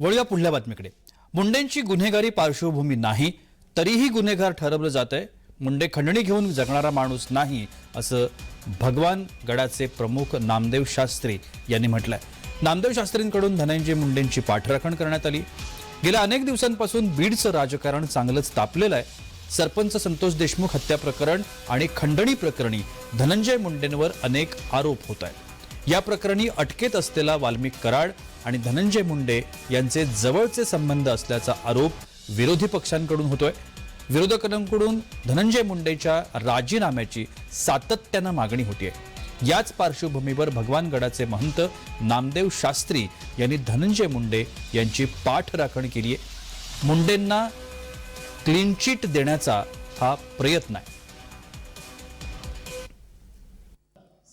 वळूया पुढल्या बातमीकडे. मुंडेंची गुन्हेगारी पार्श्वभूमी नाही तरीही गुन्हेगार ठरवलं जात आहे मुंडे खंडणी घेऊन जगणारा माणूस नाही असं भगवान गडाचे प्रमुख नामदेव शास्त्री यांनी म्हटलंय. नामदेव शास्त्रींकडून धनंजय मुंडेंची पाठराखण करण्यात आली. गेल्या अनेक दिवसांपासून बीडचं राजकारण चांगलंच तापलेलं आहे. सरपंच संतोष देशमुख हत्या प्रकरण आणि खंडणी प्रकरणी धनंजय मुंडेंवर अनेक आरोप होत आहेत. या प्रकरणी अटकेत असलेला वाल्मिक कराड आणि धनंजय मुंडे यांचे जवळचे संबंध असल्याचा आरोप विरोधी पक्षांकडून होतोय. विरोधकांकडून धनंजय मुंडेच्या राजीनाम्याची सातत्यानं मागणी होतीये. याच पार्श्वभूमीवर भगवान गडाचे महंत नामदेव शास्त्री यांनी धनंजय मुंडे यांची पाठराखण केली आहे मुंडेंना क्लीन चिट देण्याचा हा प्रयत्न आहे.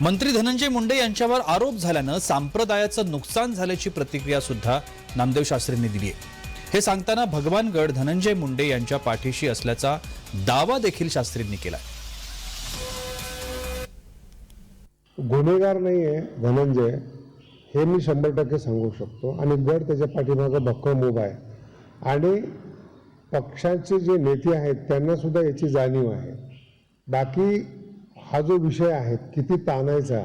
मंत्री धनंजय मुंडे यांच्यावर आरोप झाल्यानं संप्रदायाचं नुकसान झाल्याची प्रतिक्रिया सुद्धा नामदेव शास्त्रींनी दिली आहे. हे सांगताना भगवानगड धनंजय मुंडे यांच्या पाठीशी असल्याचा दावा देखील शास्त्रींनी केला गुन्हेगार नाही आहे धनंजय हे मी शंभर टक्के सांगू शकतो. आणि गड त्याच्या पाठीमागं भक्कम उभा आहे. आणि पक्षाचे जे नेते आहेत त्यांना सुद्धा याची जाणीव आहे. बाकी हा जो विषय आहे किती ताणायचा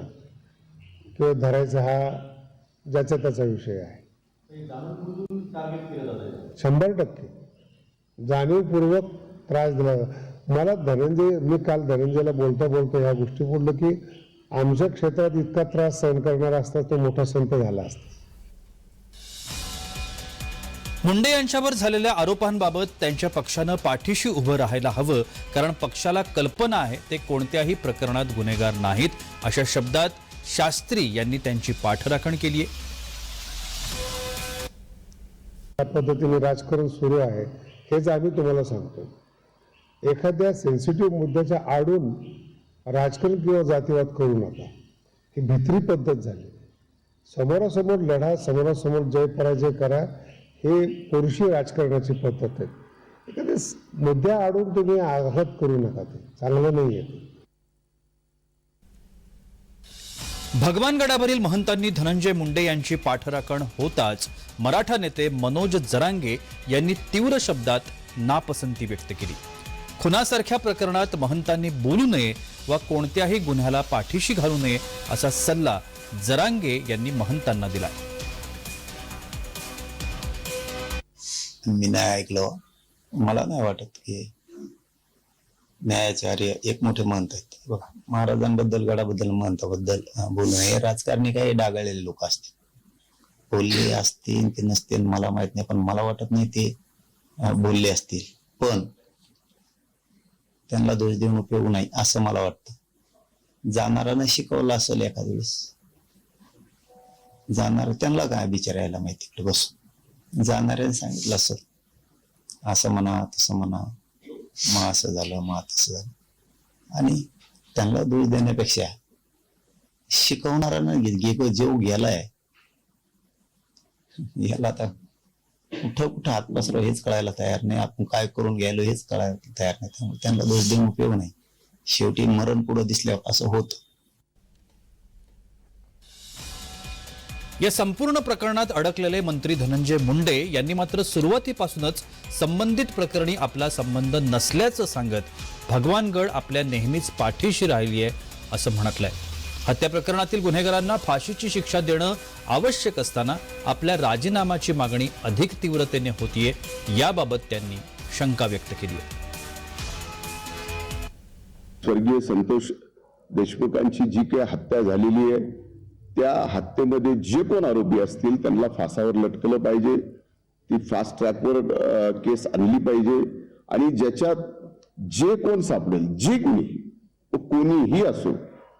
किंवा धरायचा हा ज्याचा त्याचा विषय आहे. शंभर टक्के. जाणीवपूर्वक त्रास दिला. मला धनंजय मी काल धनंजयला बोलता बोलता ह्या गोष्टी बोललो की आमच्या क्षेत्रात इतका त्रास सहन करणारा असता तो मोठा संत झाला असता. मुंडे यांच्यावर झालेल्या आरोपांबाबत त्यांच्या पक्षानं पाठीशी उभं राहायला हवं कारण पक्षाला कल्पना आहे ते कोणत्याही प्रकरणात गुन्हेगार नाहीत अशा शब्दात शास्त्री यांनी त्यांची पाठराखण केली आहे. त्या पद्धतीने राजकारण सुरू आहे हेच आम्ही तुम्हाला सांगतो एखाद्या सेन्सिटिव्ह मुद्द्याच्या आडून राजकारण किंवा जातीवाद करू नका. ही भित्री पद्धत झाली. समोरासमोर लढा समोरासमोर जय पराजय करा हे पुरुषी राजकारणाची पद्धत आहे. एखाद्या मुद्द्या आडून तुम्ही आघात करू नका ते. चांगलं नाही आहे भगवानगडावरील महंतांनी धनंजय मुंडे यांची पाठराखण होताच मराठा नेते मनोज जरांगे यांनी तीव्र शब्दात नापसंती व्यक्त केली. खुनासारख्या प्रकरणात महंतांनी बोलू नये वा कोणत्याही गुन्ह्याला पाठीशी घालू नये असा सल्ला जरांगे यांनी महंतांना दिला. मी नाही ऐकलं हो. मला नाही वाटत की न्यायाचार्य एक मोठे महंत आहेत. बघा महाराजांबद्दल गडाबद्दल महंताबद्दल अं, बोलणं हे राजकारणी काही डागाळलेले लोक असतील. बोलले असतील ते नसतील मला माहीत नाही पण मला वाटत नाही ते बोलले असतील. पण त्यांना दोष देऊन उपयोग नाही असं मला वाटतं. जाणारानं शिकवलं असेल एखाद्या वेळेस. जाणार त्यांना काय विचारायला माहिती? इकडे बसून जाणाऱ्याने सांगितलं असं. असं म्हणा तसं म्हणा. मग असं झालं मग तसं झालं. आणि त्यांना दोष देण्यापेक्षा शिकवणारा घे- जेव गेलाय. याला आता कुठं कुठं हात पसरव हेच कळायला तयार नाही. आपण काय करून गेलो हेच कळायला तयार नाही. त्यामुळे त्यांना दोष देऊन उपयोग नाही. शेवटी मरण पुढं दिसल्यावर असं होतं. या संपूर्ण प्रकरणात अडकलेले मंत्री धनंजय मुंडे यांनी मात्र सुरुवातीपासूनच संबंधित प्रकरणी आपला संबंध नसल्याचं सांगत भगवानगड आपल्या नेहमीच पाठीशी राहिली आहे असं म्हटलंय हत्या प्रकरणातील गुन्हेगारांना फाशीची शिक्षा देणं आवश्यक असताना आपल्या राजीनामाची मागणी अधिक तीव्रतेने होतीये याबाबत त्यांनी शंका व्यक्त केली आहे. स्वर्गीय संतोष देशमुखांची जी काही हत्या झालेली आहे त्या हत्येमध्ये जे कोण आरोपी असतील त्यांना फासावर लटकलं पाहिजे. ती फास्ट ट्रॅकवर केस आणली पाहिजे. आणि ज्याच्यात जे कोण सापडेल जे कोणी तो कोणीही असो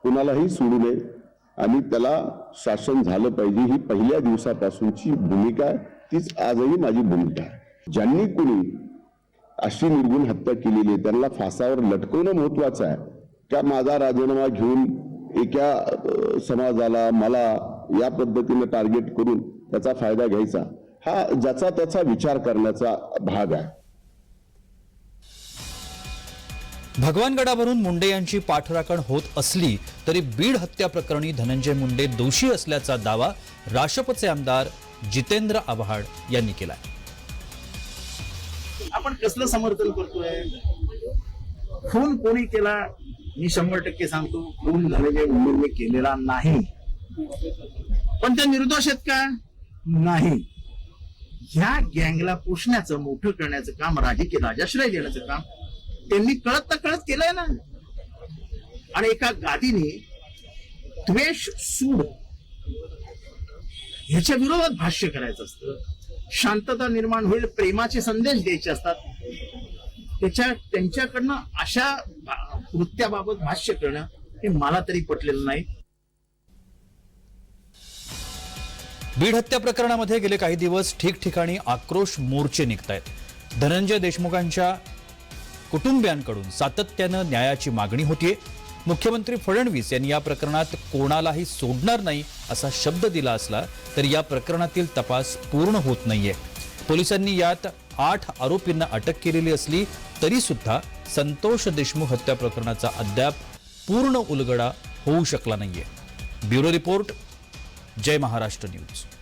कोणालाही सोडू नये. आणि त्याला शासन झालं पाहिजे ही पहिल्या दिवसापासूनची भूमिका आहे. तीच आजही माझी भूमिका आहे. ज्यांनी कुणी अशी निर्गुण हत्या केलेली आहे त्यांना फासावर लटकवणं महत्वाचं आहे. का माझा राजीनामा घेऊन एका समाजाला मला या पद्धतीने टार्गेट करून त्याचा फायदा घ्यायचा हा ज्याचा त्याचा विचार करण्याचा भाग आहे. भगवानगडावरून मुंडे यांची पाठराखण होत असली तरी बीड हत्या प्रकरणी धनंजय मुंडे दोषी असल्याचा दावा राष्ट्रपचे आमदार जितेंद्र आव्हाड यांनी केलाय. आपण कसलं समर्थन करतोय? खून कोणी केला? मी शंभर टक्के सांगतो खून झालेले मुलींनी केलेला नाही. पण त्या निर्दोष आहेत का? नाही. ह्या गँगला पुसण्याचं मोठं करण्याचं काम राजकीय राजाश्रय देण्याचं काम त्यांनी कळत ना कळत केलंय ना. आणि एका गादीने द्वेष सूड ह्याच्या विरोधात भाष्य करायचं असतं. शांतता निर्माण होईल प्रेमाचे संदेश द्यायचे असतात. त्याच्या त्यांच्याकडनं अशा कृत्याबाबत भाष्य करणं हे मला तरी पटलेलं नाही. बीड हत्या प्रकरणामध्ये गेले काही दिवस ठिकठिकाणी आक्रोश मोर्चे निघत आहेत धनंजय देशमुखांच्या कुटुंबियांकडून सातत्यानं न्यायाची मागणी होतीये. मुख्यमंत्री फडणवीस यांनी या प्रकरणात कोणालाही सोडणार नाही असा शब्द दिला असला तरी या प्रकरणातील तपास पूर्ण होत नाहीये. पोलिसांनी यात आठ आरोपींना अटक केलेली असली तरी सुद्धा संतोष देशमुख हत्या प्रकरणाचा अद्याप पूर्ण उलगडा होऊ शकला नाहीये. Bureau report Jai Maharashtra news.